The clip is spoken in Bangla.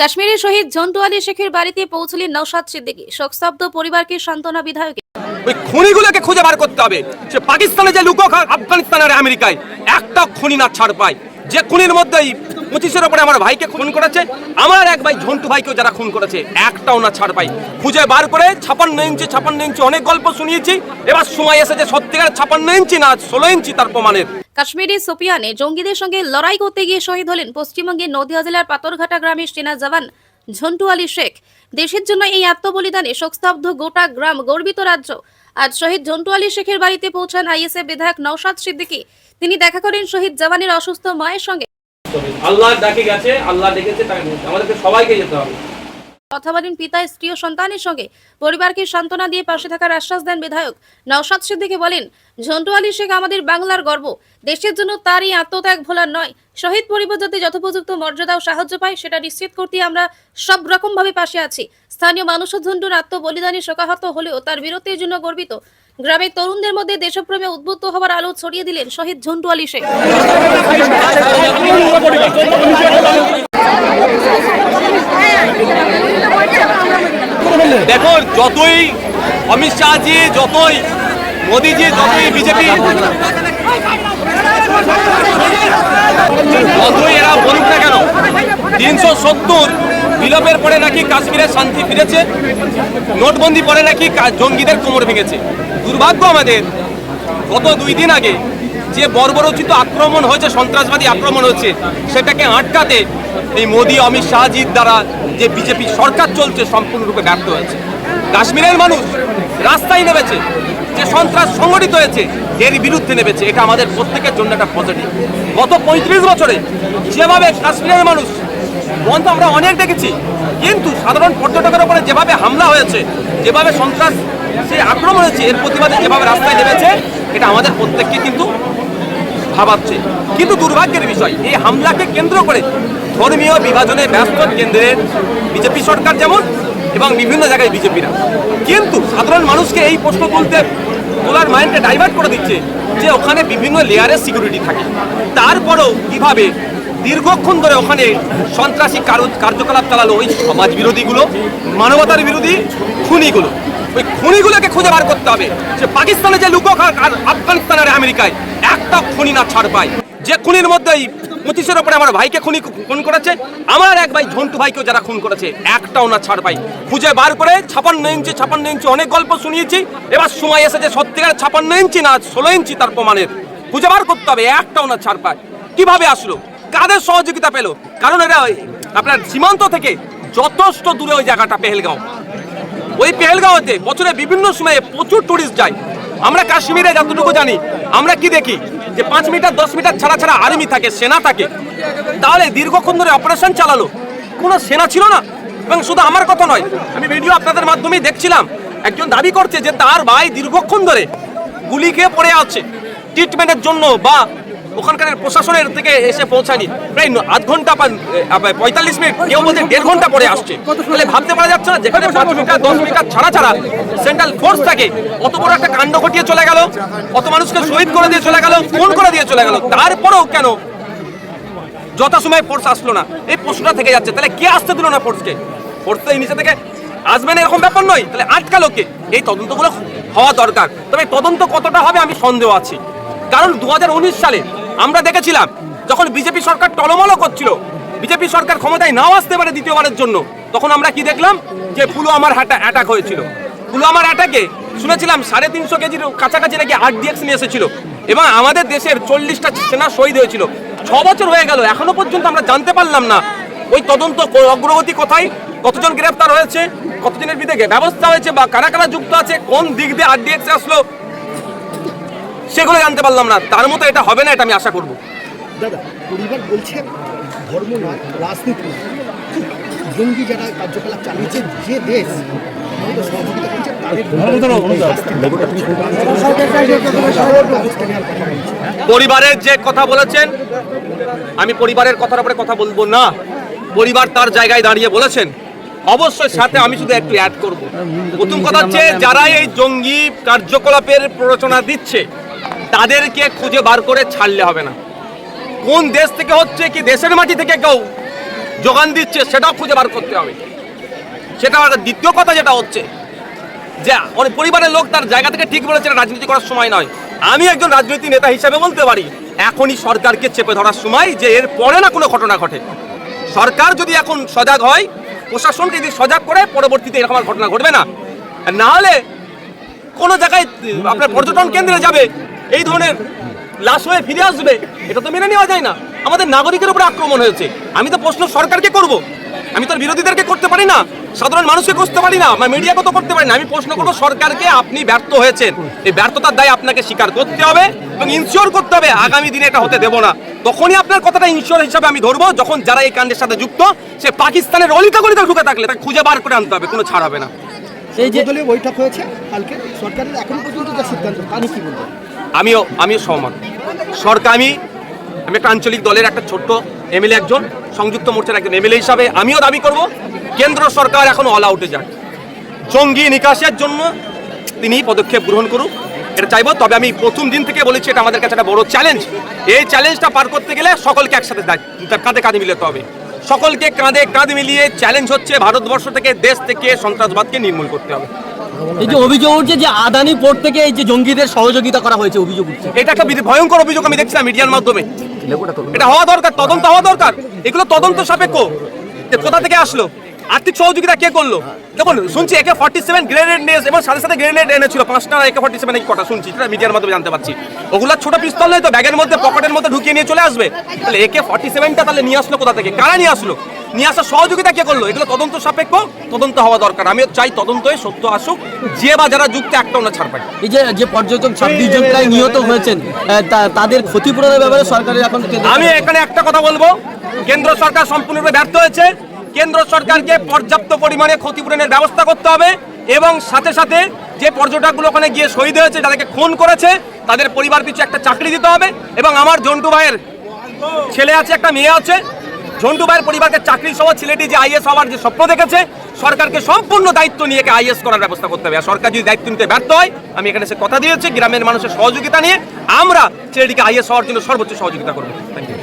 কাশ্মীরের শহীদ আলী শেখের বাড়িতে পৌঁছলেন নৌসাদ সিদ্দিকী শোকস্তব্ধ পরিবারকে সান্ত্বনা বিধায়ক। ওই খুনিগুলোকে খুঁজে বার করতে হবে। সে পাকিস্তানে যে লুকো আফগানিস্তান আর আমেরিকায়। একটা খুনি না ছাড় পায়। যে খুনির মধ্যেই পঁচিশের ওপরে আমার ভাইকে খুন করেছে আমার এক ভাই ঝন্টু ভাইকেও যারা খুন করেছে একটাও না ছাড় পাই খুঁজে বার করে ছাপান্ন ইঞ্চি ছাপান্ন ইঞ্চি অনেক গল্প শুনিয়েছি। এবার সময় এসেছে সত্যিকার ছাপান্ন ইঞ্চি না ষোলো ইঞ্চি তার প্রমাণের। কাশ্মীরের সোপিয়ানে জঙ্গিদের সঙ্গে লড়াই করতে গিয়ে শহীদ হলেন পশ্চিমবঙ্গের নদিয়া জেলার পাথরঘাটা গ্রামের সেনা জওয়ান ঝন্টু আলী শেখ। দেশের জন্য এই আত্মবলিদানে শোকস্তব্ধ গোটা গ্রাম গর্বিত রাজ্য। আজ শহীদ ঝন্টু আলী শেখের বাড়িতে পৌঁছান আইএসএফ বিধায়ক নৌসাদ সিদ্দিকী। তিনি দেখা করেন শহীদ জওয়ানের অসুস্থ মায়ের সঙ্গে। আল্লাহ ডাকে গেছে, আল্লাহ ডেকেছে আমাদেরকে সবাইকে যেতে হবে। কথা পিতা, স্ত্রী ও সন্তানের সঙ্গে। পরিবারকে সান্ত্বনা দিয়ে পাশে থাকার আশ্বাস দেন বিধায়ক। নওশাদ সিদ্দিকী বলেন, ঝন্টু আলী শেখ আমাদের বাংলার গর্ব। দেশের জন্য তার এই আত্মত্যাগ ভোলার নয়। শহীদ পরিবার যাতে যথোপযুক্ত মর্যাদা ও সাহায্য পায়, সেটা নিশ্চিত করতে আমরা সব রকম ভাবে পাশে আছি। স্থানীয় মানুষ ঝন্টুর আত্ম আত্মবলিদানে শোকাহত হলেও তার বীরত্বের জন্য গর্বিত। গ্রামের তরুণদের মধ্যে দেশপ্রেমে উদ্বুদ্ধ হওয়ার আলো ছড়িয়ে দিলেন শহীদ ঝন্টু আলী শেখ। দেখো যতই অমিত শাহজি যতই মোদিজি যতই বিজেপি, যতই এরা বলুক না কেন, তিনশো সত্তর বিলোপের পরে নাকি কাশ্মীরে শান্তি ফিরেছে, নোটবন্দি পরে নাকি জঙ্গিদের কোমর ভেঙেছে। দুর্ভাগ্য আমাদের, গত দুই দিন আগে যে বর্বরচিত আক্রমণ হয়েছে, সন্ত্রাসবাদী আক্রমণ হয়েছে সেটাকে আটকাতে এই মোদি, অমিত শাহজির দ্বারা যে বিজেপি সরকার চলছে সম্পূর্ণরূপে ব্যর্থ হয়েছে। কাশ্মীরের মানুষ রাস্তায় নেমেছে, যে সন্ত্রাস সংগঠিত হয়েছে এর বিরুদ্ধে নেমেছে। এটা আমাদের প্রত্যেকের জন্য একটা পজিটিভ গত পঁয়ত্রিশ বছরে যেভাবে কাশ্মীরের মানুষ, বন্ধ আমরা অনেক দেখেছি, কিন্তু সাধারণ পর্যটকের উপরে যেভাবে হামলা হয়েছে, যেভাবে সন্ত্রাস, সে আক্রমণ হয়েছে, এর প্রতিবাদে যেভাবে রাস্তায় নেমেছে, এটা আমাদের প্রত্যেককে কিন্তু ভাবাচ্ছে। কিন্তু দুর্ভাগ্যের বিষয়, এই হামলাকে কেন্দ্র করে ধর্মীয় বিভাজনে ব্যস্ত কেন্দ্রের বিজেপি সরকার যেমন এবং বিভিন্ন জায়গায় বিজেপিরা। কিন্তু সাধারণ মানুষকে এই প্রশ্ন তুলতে, তোলার মাইন্ডকে ডাইভার্ট করে দিচ্ছে যে ওখানে বিভিন্ন লেয়ারের সিকিউরিটি থাকে। তারপরেও কীভাবে দীর্ঘক্ষণ ধরে ওখানে সন্ত্রাসী কারো- কার্যকলাপ চালালো ওই সমাজ বিরোধীগুলো, মানবতার বিরোধী খুনিগুলো। ওই খুনিগুলোকে খুঁজে বার করতে হবে সে পাকিস্তানে যে লুকো আর আফগানিস্তান আর আমেরিকায় একটা খুনি না ছাড় পায় যে খুনির মধ্যেই পঁচিশের ওপরে আমার ভাইকে খুনি খুন করেছে, আমার এক ভাই ঝন্টু ভাইকেও যারা খুন করেছে, একটাও না ছাড় পাই। খুঁজে বার করে ছাপান্ন ইঞ্চি ছাপান্ন ইঞ্চি অনেক গল্প শুনিয়েছি, এবার সময় এসেছে সত্যিকার ছাপান্ন ইঞ্চি না, ষোলো ইঞ্চি তার প্রমাণের। খুঁজে বার করতে হবে, একটাও না ছাড় পায়। কীভাবে আসলো? কাদের সহযোগিতা পেল? কারণ এরা আপনার সীমান্ত থেকে যথেষ্ট দূরে ওই জায়গাটা, পেহেলগাঁও। ওই পেহেলগাঁওতে বছরে বিভিন্ন সময়ে প্রচুর টুরিস্ট যায়। আমরা কাশ্মীরে যতটুকু জানি, আমরা কি দেখি? যে পাঁচ মিটার, দশ মিটার ছাড়া ছাড়া আর্মি থাকে, সেনা থাকে, তাহলে দীর্ঘক্ষণ ধরে অপারেশন চালালো। কোনো সেনা ছিল না। এবং শুধু আমার কথা নয়, আমি ভিডিও আপনাদের মাধ্যমেই দেখছিলাম। একজন দাবি করছে যে তার ভাই দীর্ঘক্ষণ ধরে গুলি খেয়ে পড়ে আছে। ট্রিটমেন্টের জন্য বা ওখানকার প্রশাসনের থেকে এসে পৌঁছায়নি। প্রায় আধ ঘণ্টা পঁয়তাল্লিশ মিনিট, কেউ বলছে দেড় ঘণ্টা পরে আসছে। তাহলে ভাবতে পারা যাচ্ছে না, যেখানে পাঁচ মিটার, দশ মিটার ছাড়া ছাড়া সেন্ট্রাল ফোর্স থাকে অত বড় একটা কাণ্ড ঘটিয়ে চলে গেল, কত মানুষকে শহীদ করে দিয়ে চলে গেল ফোন করে দিয়ে চলে গেল, তারপরেও কেন যথাসময়ে ফোর্স আসলো না? এই প্রশ্নটা থেকে যাচ্ছে। তাহলে কে আসতে দিল না ফোর্সকে ফোর্স তো এই নিচে থেকে আসবে না, এরকম ব্যাপার নয়। তাহলে আটকালো কে এই তদন্তগুলো হওয়া দরকার। তবে তদন্ত কতটা হবে আমি সন্দেহ আছি। কারণ দু হাজার উনিশ সালে আমরা দেখেছিলাম, যখন বিজেপি সরকার টলমলো করছিল, বিজেপি সরকার ক্ষমতায় নাও আসতে পারে দ্বিতীয়বারের জন্য, তখন আমরা কি দেখলাম? যে পুলওয়ামার হাটা অ্যাটাক হয়েছিল। পুলওয়ামার অ্যাটাকে শুনেছিলাম সাড়ে তিনশো কেজির কাছাকাছি নাকি আরডিএক্স নিয়ে এসেছিল। এবং আমাদের দেশের চল্লিশটা সেনা শহীদ হয়েছিল। ছ বছর হয়ে গেল, এখনও পর্যন্ত আমরা জানতে পারলাম না ওই তদন্ত অগ্রগতি কোথায়, কতজন গ্রেফতার হয়েছে, কতজনের বিরুদ্ধে ব্যবস্থা হয়েছে বা কারা কারা যুক্ত আছে, কোন দিক দিয়ে আর আরডিএক্স আসলো সেগুলো জানতে পারলাম না তার মতো এটা হবে না এটা আমি আশা করব দাদা পরিবার বলছে ধর্ম নয় রাজনীতি নয় জঙ্গি যারা কার্যকলাপ চালিয়েছে যে দেশ পরিবারের যে কথা বলেছেন আমি পরিবারের কথার উপরে কথা বলব না পরিবার তার জায়গায় দাঁড়িয়ে বলেছেন অবশ্যই সাথে আমি শুধু একটু অ্যাড করব প্রথম কথা হচ্ছে যারা এই জঙ্গি কার্যকলাপের প্ররোচনা দিচ্ছে তাদেরকে খুঁজে বার করে ছাড়লে হবে না। কোন দেশ থেকে হচ্ছে কি দেশের মাটি থেকে কেউ যোগান দিচ্ছে সেটাও খুঁজে বার করতে হবে। সেটা আমার দ্বিতীয় কথা যেটা হচ্ছে, যে অনেক পরিবারের লোক তার জায়গা থেকে ঠিক বলেছে রাজনীতি করার সময় নয়। আমি একজন রাজনীতি নেতা হিসাবে বলতে পারি, এখনই সরকারকে চেপে ধরার সময় যে এর পরে না কোনো ঘটনা ঘটে। সরকার যদি এখন সজাগ হয় প্রশাসনকে যদি সজাগ করে, পরবর্তীতে এরকম ঘটনা ঘটবে না। না হলে কোনো জায়গায় আপনার পর্যটন কেন্দ্রে যাবে এই ধরনের লাশ হয়ে ফিরে আসবে, এটা তো মেনে নেওয়া যায় না। আমাদের নাগরিকের উপরে আক্রমণ হয়েছে। আমি তো প্রশ্ন সরকারকে করব। আমি তো বিরোধীদেরকে করতে পারি না। সাধারণ মানুষকে করতে পারি না, বা মিডিয়াকে তো করতে পারি না। আমি প্রশ্ন করব, সরকারকে আপনি ব্যর্থ হয়েছেন। এই ব্যর্থতার দায় আপনাকে স্বীকার করতে হবে এবং ইনশিওর করতে হবে। আগামী দিনে এটা হতে দেবো না। তখনই আপনার কথাটা ইনশিওর হিসাবে আমি ধরবো, যখন যারা এই কাণ্ডের সাথে যুক্ত, সে পাকিস্তানের অলিতা গলিতে ঢুকে থাকলে তাকে খুঁজে বার করে আনতে হবে। কোনো ছাড় হবে না। সেই যে সর্বদলীয় বৈঠক হয়েছে কালকে। সরকারের এখনও পর্যন্ত যা সিদ্ধান্ত তা নিয়ে কি বলবেন? আমিও আমিও সহমত। সরকার আমি আমি একটা আঞ্চলিক দলের একটা ছোট্ট এমএলএ একজন সংযুক্ত মোর্চার একজন এমএলএ হিসাবে আমিও দাবি করব কেন্দ্র সরকার এখন অল আউটে যাক। জঙ্গি নিকাশের জন্য তিনি পদক্ষেপ গ্রহণ করুক এটা চাইব। তবে আমি প্রথম দিন থেকে বলেছি এটা আমাদের কাছে একটা বড় চ্যালেঞ্জ এই চ্যালেঞ্জটা পার করতে গেলে সকলকে একসাথে কাঁধে কাঁধে মিলাতে হবে। সকলকে কাঁধে কাঁধ মিলিয়ে চ্যালেঞ্জ হচ্ছে ভারতবর্ষ থেকে দেশ থেকে সন্ত্রাসবাদকে নির্মূল করতে হবে। এই যে অভিযোগ উঠছে যে আদানি পোর্ট থেকে এই যে জঙ্গিদের সহযোগিতা করা হয়েছে অভিযোগ উঠছে। এটা একটা ভয়ঙ্কর অভিযোগ আমি দেখছিলাম মিডিয়ার মাধ্যমে। এটা হওয়া দরকার তদন্ত হওয়া দরকার। এগুলো তদন্ত সাপেক্ষ। যে কোথা থেকে আসলো? আর্থিক সহযোগিতা কে করল? দেখুন শুনছি একে ফর্টি সেভেন গ্রেনেড নিয়ে এবং সাথে সাথে গ্রেনেড এনেছিল। পাঁচটা একে ফর্টি সেভেন কটা শুনছি সেটা মিডিয়ার মাধ্যমে জানতে পারছি। ওগুলো ছোট পিস্তল নয় তো ব্যাগের মধ্যে পকেটের মধ্যে ঢুকিয়ে নিয়ে চলে আসবে? তাহলে একে ফর্টি সেভেনটা তাহলে নিয়ে আসলো কোথা থেকে? কারা নিয়ে আসলো? নিয়ে আসার সহযোগিতা কে করল? এগুলো তদন্ত সাপেক্ষ তদন্ত হওয়া দরকার। আমিও চাই তদন্ত হয়ে সত্য আসুক। যে বা যারা যুক্ত একটাও না ছাড় পায় এই যে যে পর্যটক ছাব্বিশ জন প্রায় নিহত হয়েছেন তাদের ক্ষতিপূরণের ব্যাপারে সরকারের এখন আমি এখানে একটা কথা বলব। কেন্দ্র সরকার সম্পূর্ণরূপে ব্যর্থ হয়েছে। কেন্দ্র সরকারকে পর্যাপ্ত পরিমাণে ক্ষতিপূরণের ব্যবস্থা করতে হবে এবং সাথে সাথে যে পর্যটকগুলো ওখানে গিয়ে শহীদ হয়েছে যাদেরকে খুন করেছে, তাদের পরিবার পিছু একটা চাকরি দিতে হবে এবং আমার জন্টু ভাইয়ের ছেলে আছে, একটা মেয়ে আছে ঝন্টু ভাইয়ের পরিবারকে চাকরি সহ ছেলেটি যে আইএস হওয়ার যে স্বপ্ন দেখেছে, সরকারকে সম্পূর্ণ দায়িত্ব নিয়ে আইএস করার ব্যবস্থা করতে হবে। আর সরকার যদি দায়িত্ব নিতে ব্যর্থ হয়, আমি এখানে সে কথা দিয়েছি, গ্রামের মানুষের সহযোগিতা নিয়ে আমরা ছেলেটিকে আইএস হওয়ার জন্য সর্বোচ্চ সহযোগিতা করব। Thank you